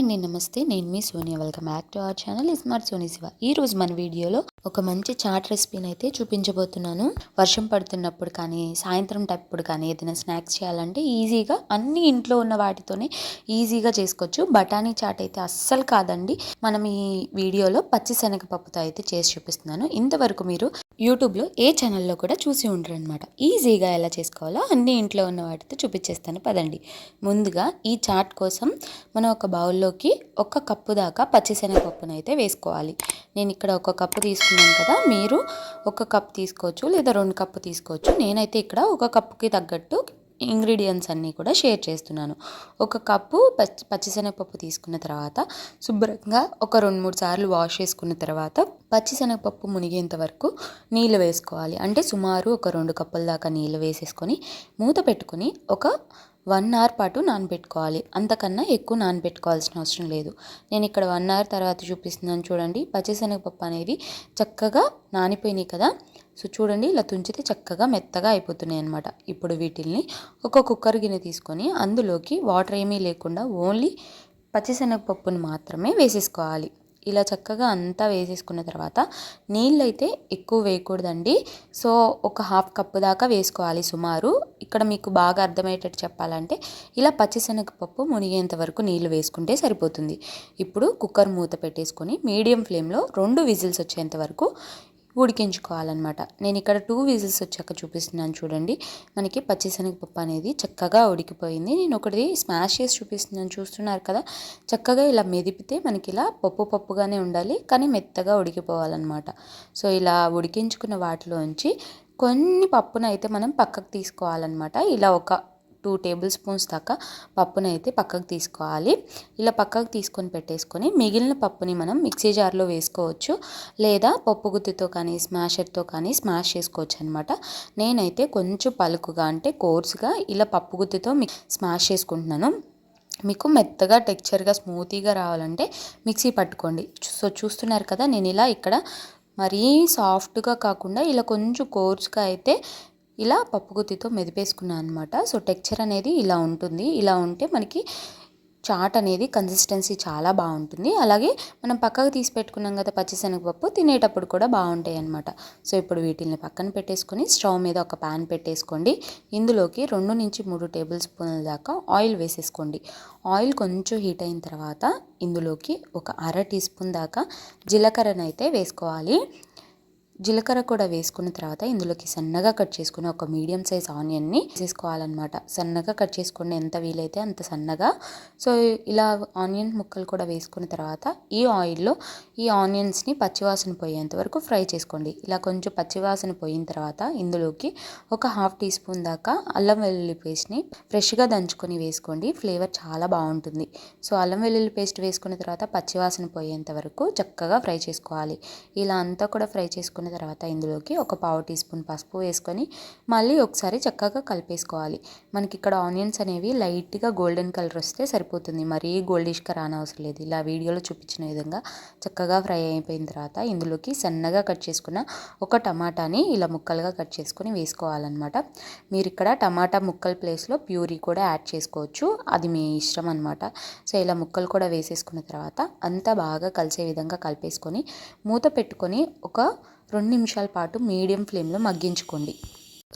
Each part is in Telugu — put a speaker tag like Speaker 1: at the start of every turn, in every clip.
Speaker 1: అండి నమస్తే. నేను మీ Sonia. Welcome back to our channel. Smart Soni Shiva. ఈ రోజు మన వీడియోలో ఒక మంచి చాట్ రెసిపీని అయితే చూపించబోతున్నాను. వర్షం పడుతున్నప్పుడు కానీ సాయంత్రం టప్పుడు కానీ ఏదైనా స్నాక్స్ చేయాలంటే ఈజీగా అన్ని ఇంట్లో ఉన్న వాటితోనే ఈజీగా చేసుకోవచ్చు. బఠానీ చాట్ అయితే అస్సలు కాదండి. మనం ఈ వీడియోలో పచ్చి శనగపప్పుతో అయితే చేసి చూపిస్తున్నాను. ఇంతవరకు మీరు యూట్యూబ్లో ఏ ఛానల్లో కూడా చూసి ఉండరు అనమాట ఈజీగా ఎలా చేసుకోవాలో అన్ని ఇంట్లో ఉన్న వాటితో చూపించేస్తాను. పదండి. ముందుగా ఈ చాట్ కోసం మనం ఒక బౌల్లోకి ఒక కప్పు దాకా పచ్చిశనగపప్పును అయితే వేసుకోవాలి. నేను ఇక్కడ ఒక కప్పు తీసుకున్నాను కదా మీరు ఒక కప్ తీసుకోవచ్చు లేదా రెండు కప్పు తీసుకోవచ్చు. నేనైతే ఇక్కడ ఒక కప్పుకి తగ్గట్టు ఇంగ్రీడియంట్స్ అన్నీ కూడా షేర్ చేస్తున్నాను. ఒక కప్పు పచ్చి పచ్చిశనగపప్పు తీసుకున్న తర్వాత శుభ్రంగా ఒక రెండు మూడు సార్లు వాష్ చేసుకున్న తర్వాత పచ్చిశనగపప్పు మునిగేంత వరకు నీళ్ళు వేసుకోవాలి. అంటే సుమారు ఒక రెండు కప్పుల దాకా నీళ్ళు వేసేసుకొని మూత పెట్టుకొని ఒక వన్ అవర్ పాటు నానబెట్టుకోవాలి. అంతకన్నా ఎక్కువ నానబెట్టుకోవాల్సిన అవసరం లేదు. నేను ఇక్కడ వన్ అవర్ తర్వాత చూపిస్తున్నాను చూడండి. పచ్చిశనగపప్పు అనేది చక్కగా నానిపోయినాయి కదా. సో చూడండి ఇలా తుంచితే చక్కగా మెత్తగా అయిపోతున్నాయి అనమాట ఇప్పుడు వీటిల్ని ఒక కుక్కర్ గిన్నె తీసుకొని అందులోకి వాటర్ ఏమీ లేకుండా ఓన్లీ పచ్చిశనగపప్పుని మాత్రమే వేసేసుకోవాలి. ఇలా చక్కగా అంతా వేసేసుకున్న తర్వాత నీళ్ళు అయితే ఎక్కువ వేయకూడదండి. సో ఒక హాఫ్ కప్పు దాకా వేసుకోవాలి సుమారు. ఇక్కడ మీకు బాగా అర్థమయ్యేటట్టు చెప్పాలంటే ఇలా పచ్చిశనగపప్పు మునిగేంత వరకు నీళ్ళు వేసుకుంటే సరిపోతుంది. ఇప్పుడు కుక్కర్ మూత పెట్టేసుకొని మీడియం ఫ్లేమ్లో రెండు విజిల్స్ వచ్చేంత వరకు ఉడికించుకోవాలన్నమాట. నేను ఇక్కడ టూ విజిల్స్ వచ్చాక చూపిస్తున్నాను చూడండి. మనకి పచ్చిశనగపప్పు అనేది చక్కగా ఉడికిపోయింది. నేను ఒకటి స్మాష్ చేసి చూపిస్తున్నాను. చూస్తున్నారు కదా? చక్కగా ఇలా మెదిపితే మనకి ఇలా పప్పు పప్పుగానే ఉండాలి. కానీ మెత్తగా ఉడికిపోవాలన్నమాట. సో ఇలా ఉడికించుకున్న వాటిలోంచి కొన్ని పప్పునైతే మనం పక్కకు తీసుకోవాలన్నమాట. ఇలా ఒక టూ టేబుల్ స్పూన్స్ దాకా పప్పునైతే అయితే పక్కకు తీసుకోవాలి. ఇలా పక్కకు తీసుకొని పెట్టేసుకొని మిగిలిన పప్పుని మనం మిక్సీ జార్లో వేసుకోవచ్చు. లేదా పప్పు గుత్తితో కానీ స్మాషర్తో కానీ స్మాష్ చేసుకోవచ్చు అనమాట నేనైతే కొంచెం పలుకుగా అంటే కోర్సుగా ఇలా పప్పు గుత్తితో స్మాష్ చేసుకుంటున్నాను. మీకు మెత్తగా టెక్చర్గా స్మూతీగా రావాలంటే మిక్సీ పట్టుకోండి. సో చూస్తున్నారు కదా నేను ఇలా ఇక్కడ మరీ సాఫ్ట్గా కాకుండా ఇలా కొంచెం కోర్స్గా అయితే ఇలా పప్పు గుత్తితో మెదిపేసుకున్నాను అనమాట సో టెక్చర్ అనేది ఇలా ఉంటుంది. ఇలా ఉంటే మనకి చాట్ అనేది కన్సిస్టెన్సీ చాలా బాగుంటుంది. అలాగే మనం పక్కకు తీసి పెట్టుకున్నాం కదా పచ్చిశనగపప్పు తినేటప్పుడు కూడా బాగుంటాయి అనమాట సో ఇప్పుడు వీటిని పక్కన పెట్టేసుకొని స్టవ్ మీద ఒక ప్యాన్ పెట్టేసుకోండి. ఇందులోకి రెండు నుంచి మూడు టేబుల్ స్పూన్ల దాకా ఆయిల్ వేసేసుకోండి. ఆయిల్ కొంచెం హీట్ అయిన తర్వాత ఇందులోకి ఒక అర టీ స్పూన్ దాకా జీలకర్రనైతే వేసుకోవాలి. జీలకర్ర కూడా వేసుకున్న తర్వాత ఇందులోకి సన్నగా కట్ చేసుకుని ఒక మీడియం సైజ్ ఆనియన్ని వేసుకోవాలన్నమాట సన్నగా కట్ చేసుకుని ఎంత వీలైతే అంత సన్నగా. సో ఇలా ఆనియన్ ముక్కలు కూడా వేసుకున్న తర్వాత ఈ ఆయిల్లో ఈ ఆనియన్స్ని పచ్చివాసన పోయేంత వరకు ఫ్రై చేసుకోండి. ఇలా కొంచెం పచ్చివాసన పోయిన తర్వాత ఇందులోకి ఒక హాఫ్ టీ స్పూన్ దాకా అల్లం వెల్లుల్లి పేస్ట్ని ఫ్రెష్గా దంచుకొని వేసుకోండి. ఫ్లేవర్ చాలా బాగుంటుంది. సో అల్లం వెల్లుల్లి పేస్ట్ వేసుకున్న తర్వాత పచ్చివాసన పోయేంత వరకు చక్కగా ఫ్రై చేసుకోవాలి. ఇలా అంతా కూడా ఫ్రై చేసుకున్న తర్వాత ఇందులోకి ఒక పావు టీ స్పూన్ పసుపు వేసుకొని మళ్ళీ ఒకసారి చక్కగా కలిపేసుకోవాలి. మనకి ఇక్కడ ఆనియన్స్ అనేవి లైట్గా గోల్డెన్ కలర్ వస్తే సరిపోతుంది. మరీ గోల్డిష్గా రానవసరం లేదు. ఇలా వీడియోలో చూపించిన విధంగా చక్కగా ఫ్రై అయిపోయిన తర్వాత ఇందులోకి సన్నగా కట్ చేసుకున్న ఒక టమాటాని ఇలా ముక్కలుగా కట్ చేసుకొని వేసుకోవాలన్నమాట. మీరు ఇక్కడ టమాటా ముక్కల ప్లేస్లో ప్యూరీ కూడా యాడ్ చేసుకోవచ్చు. అది మీ ఇష్టం అనమాట సో ఇలా ముక్కలు కూడా వేసేసుకున్న తర్వాత అంతా బాగా కలిసే విధంగా కలిపేసుకొని మూత పెట్టుకొని ఒక రెండు నిమిషాల పాటు మీడియం ఫ్లేమ్లో మగ్గించుకోండి.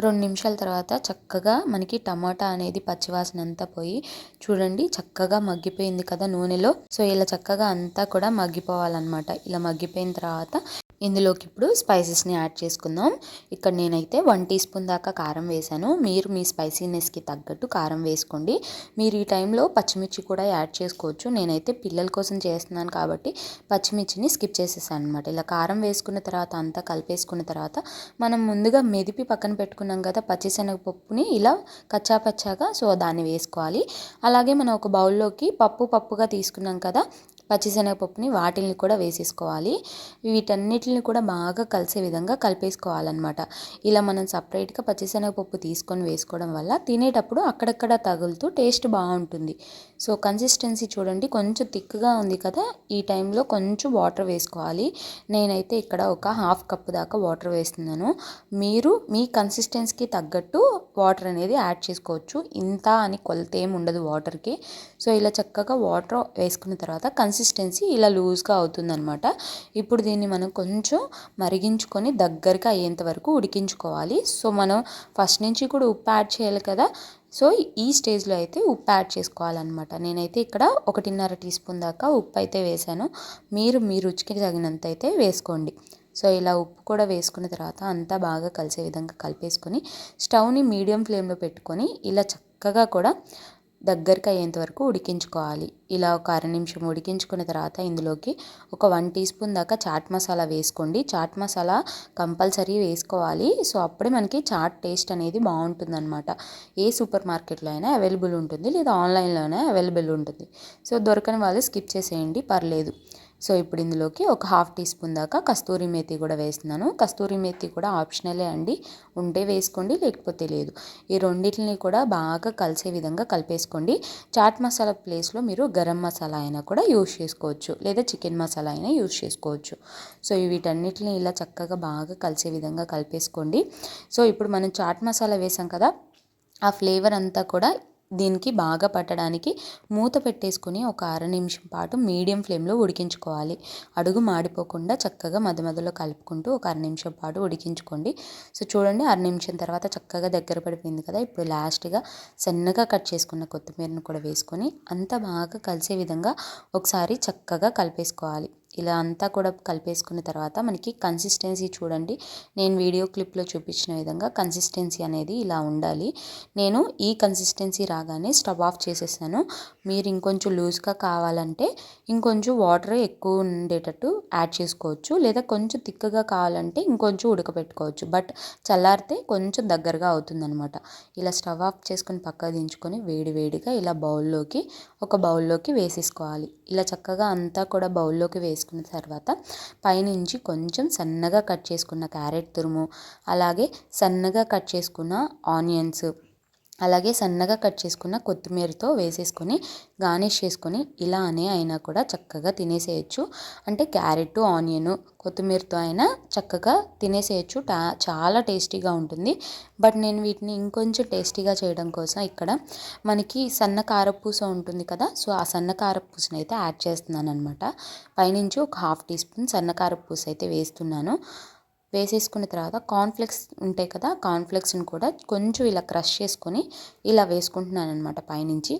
Speaker 1: రెండు నిమిషాల తర్వాత చక్కగా మనకి టమాటా అనేది పచ్చివాసన అంతా పోయి చూడండి చక్కగా మగ్గిపోయింది కదా నూనెలో. సో ఇలా చక్కగా అంతా కూడా మగ్గిపోవాలన్నమాట. ఇలా మగ్గిపోయిన తర్వాత ఇందులోకి ఇప్పుడు స్పైసెస్ని యాడ్ చేసుకుందాం. ఇక్కడ నేనైతే వన్ టీ స్పూన్ దాకా కారం వేశాను. మీరు మీ స్పైసీనెస్కి తగ్గట్టు కారం వేసుకోండి. మీరు ఈ టైంలో పచ్చిమిర్చి కూడా యాడ్ చేసుకోవచ్చు. నేనైతే పిల్లల కోసం చేస్తున్నాను కాబట్టి పచ్చిమిర్చిని స్కిప్ చేసేసాను అనమాట ఇలా కారం వేసుకున్న తర్వాత అంతా కలిపేసుకున్న తర్వాత మనం ముందుగా మెదిపి పక్కన పెట్టుకున్నాం కదా పచ్చిశనగపప్పుని ఇలా కచ్చా పచ్చాగా సో దాన్ని వేసుకోవాలి. అలాగే మనం ఒక బౌల్లోకి పప్పు పప్పుగా తీసుకున్నాం కదా పచ్చిశనగపప్పుని వాటిని కూడా వేసేసుకోవాలి. వీటన్నిటిని కూడా బాగా కలిసే విధంగా కలిపేసుకోవాలన్నమాట. ఇలా మనం సపరేట్గా పచ్చిశనగపప్పు తీసుకొని వేసుకోవడం వల్ల తినేటప్పుడు అక్కడక్కడ తగులుతూ టేస్ట్ బాగుంటుంది. సో కన్సిస్టెన్సీ చూడండి కొంచెం థిక్గా ఉంది కదా ఈ టైంలో కొంచెం వాటర్ వేసుకోవాలి. నేనైతే ఇక్కడ ఒక హాఫ్ కప్ దాకా వాటర్ వేస్తున్నాను. మీరు మీ కన్సిస్టెన్సీకి తగ్గట్టు వాటర్ అనేది యాడ్ చేసుకోవచ్చు. ఇంత అని కొలత ఏమి ఉండదు వాటర్కి. సో ఇలా చక్కగా వాటర్ వేసుకున్న తర్వాత కన్సిస్టెన్సీ ఇలా లూజ్గా అవుతుందన్నమాట. ఇప్పుడు దీన్ని మనం కొంచెం మరిగించుకొని దగ్గరగా అయ్యేంత వరకు ఉడికించుకోవాలి. సో మనం ఫస్ట్ నుంచి కూడా ఉప్పు యాడ్ చేయాలి కదా సో ఈ స్టేజ్లో అయితే ఉప్పు యాడ్ చేసుకోవాలన్నమాట. నేనైతే ఇక్కడ ఒకటిన్నర టీ స్పూన్ దాకా ఉప్పు అయితే వేసాను. మీరు మీ రుచికి తగినంత అయితే వేసుకోండి. సో ఇలా ఉప్పు కూడా వేసుకున్న తర్వాత అంతా బాగా కలిసే విధంగా కలిపేసుకొని స్టవ్ని మీడియం ఫ్లేమ్లో పెట్టుకొని ఇలా చక్కగా కూడా దగ్గరికి అయ్యేంత వరకు ఉడికించుకోవాలి. ఇలా ఒక అర నిమిషం ఉడికించుకున్న తర్వాత ఇందులోకి ఒక వన్ టీ స్పూన్ దాకా చాట్ మసాలా వేసుకోండి. చాట్ మసాలా కంపల్సరీ వేసుకోవాలి. సో అప్పుడే మనకి చాట్ టేస్ట్ అనేది బాగుంటుందన్నమాట. ఏ సూపర్ మార్కెట్లో అయినా అవైలబుల్ ఉంటుంది. లేదా ఆన్లైన్లోనే అవైలబుల్ ఉంటుంది. సో దొరకని వాళ్ళు స్కిప్ చేసేయండి. పర్లేదు. సో ఇప్పుడు ఇందులోకి ఒక హాఫ్ టీ స్పూన్ దాకా కస్తూరి మేతి కూడా వేస్తున్నాను. కస్తూరి మేతి కూడా ఆప్షనలే అండి. ఉంటే వేసుకోండి లేకపోతే లేదు. ఈ రెండింటిని కూడా బాగా కలిసే విధంగా కలిపేసుకోండి. చాట్ మసాలా ప్లేస్లో మీరు గరం మసాలా అయినా కూడా యూజ్ చేసుకోవచ్చు. లేదా చికెన్ మసాలా అయినా యూజ్ చేసుకోవచ్చు. సో వీటన్నిటిని ఇలా చక్కగా బాగా కలిసే విధంగా కలిపేసుకోండి. సో ఇప్పుడు మనం చాట్ మసాలా వేసాం కదా ఆ ఫ్లేవర్ అంతా కూడా దీనికి బాగా పట్టడానికి మూత పెట్టేసుకుని ఒక అర నిమిషం పాటు మీడియం ఫ్లేమ్లో ఉడికించుకోవాలి. అడుగు మాడిపోకుండా చక్కగా మధ్య మధ్యలో కలుపుకుంటూ ఒక అర నిమిషం పాటు ఉడికించుకోండి. సో చూడండి అర నిమిషం తర్వాత చక్కగా దగ్గర పడిపోయింది కదా. ఇప్పుడు లాస్ట్గా సన్నగా కట్ చేసుకున్న కొత్తిమీరను కూడా వేసుకొని అంతా బాగా కలిసే విధంగా ఒకసారి చక్కగా కలిపేసుకోవాలి. ఇలా అంతా కూడా కలిపేసుకున్న తర్వాత మనకి కన్సిస్టెన్సీ చూడండి. నేను వీడియో క్లిప్లో చూపించిన విధంగా కన్సిస్టెన్సీ అనేది ఇలా ఉండాలి. నేను ఈ కన్సిస్టెన్సీ రాగానే స్టవ్ ఆఫ్ చేసేసాను. మీరు ఇంకొంచెం లూజ్గా కావాలంటే ఇంకొంచెం వాటర్ ఎక్కువ ఉండేటట్టు యాడ్ చేసుకోవచ్చు. లేదా కొంచెం తిక్కగా కావాలంటే ఇంకొంచెం ఉడకబెట్టుకోవచ్చు బట్ చల్లారితే కొంచెం దగ్గరగా అవుతుందనమాట ఇలా స్టవ్ ఆఫ్ చేసుకొని పక్కకు దించుకొని వేడి వేడిగా ఇలా బౌల్లోకి ఒక బౌల్లోకి వేసేసుకోవాలి. ఇలా చక్కగా అంతా కూడా బౌల్లోకి వేసుకున్న తర్వాత పైనుంచి కొంచెం సన్నగా కట్ చేసుకున్న క్యారెట్ తురుము అలాగే సన్నగా కట్ చేసుకున్న ఆనియన్స్ అలాగే సన్నగా కట్ చేసుకున్న కొత్తిమీరతో వేసేసుకొని గార్నిష్ చేసుకొని ఇలానే అయినా కూడా చక్కగా తినేసేయచ్చు. అంటే క్యారెట్ ఆనియన్ కొత్తిమీరతో అయినా చక్కగా తినేసేయచ్చు. టా చాలా టేస్టీగా ఉంటుంది. బట్ నేను వీటిని ఇంకొంచెం టేస్టీగా చేయడం కోసం ఇక్కడ మనకి సన్న కారపూస ఉంటుంది కదా సో ఆ సన్న కారపూసని అయితే యాడ్ చేస్తున్నాను అనమాట పైనుంచి ఒక హాఫ్ టీ స్పూన్ సన్న కారపూస అయితే వేస్తున్నాను. వేసేసుకున్న తర్వాత కాన్ఫ్లెక్స్ ఉంటాయి కదా కాన్ఫ్లెక్స్ని కూడా కొంచెం ఇలా క్రష్ చేసుకొని ఇలా వేసుకుంటున్నాను అనమాట పైనుంచి.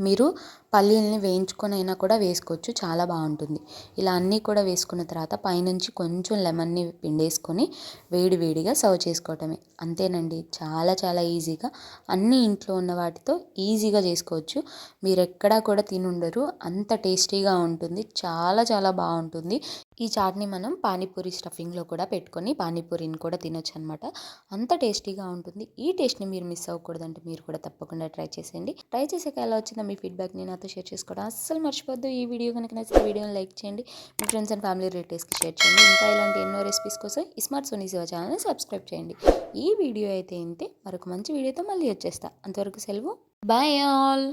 Speaker 1: మీరు పల్లీలని వేయించుకొని అయినా కూడా వేసుకోవచ్చు. చాలా బాగుంటుంది. ఇలా అన్నీ కూడా వేసుకున్న తర్వాత పైనుంచి కొంచెం లెమన్ని పిండేసుకొని వేడి వేడిగా సర్వ్ చేసుకోవటమే. అంతేనండి. చాలా చాలా ఈజీగా. అన్ని ఇంట్లో ఉన్న వాటితో ఈజీగా చేసుకోవచ్చు. మీరు ఎక్కడా కూడా తినుండరు. అంత టేస్టీగా ఉంటుంది. చాలా చాలా బాగుంటుంది. ఈ చాట్ని మనం పానీపూరి స్టఫింగ్లో కూడా పెట్టుకొని పానీపూరిని కూడా తినొచ్చు అనమాట అంత టేస్టీగా ఉంటుంది. ఈ టేస్ట్ని మీరు మిస్ అవ్వకూడదంటే మీరు కూడా తప్పకుండా ట్రై చేసేయండి. ట్రై చేసాక ఎలా వచ్చిందో మీ ఫీడ్బ్యాక్ని నాతో షేర్ చేసుకోవడం. అస్సలు మర్చిపోద్దు ఈ వీడియో కనుక నచ్చితే వీడియోని లైక్ చేయండి. మీ ఫ్రెండ్స్ అండ్ ఫ్యామిలీ రిలేటివ్స్కి షేర్ చేయండి. ఇంకా ఇలాంటి ఎన్నో రెసిపీస్ కోసం స్మార్ట్ సోనీ శివ ఛానల్ని సబ్స్క్రైబ్ చేయండి. ఈ వీడియో అయితే ఇంతే. మరొక మంచి వీడియోతో మళ్ళీ వచ్చేస్తా. అంతవరకు సెలవు. Bye all.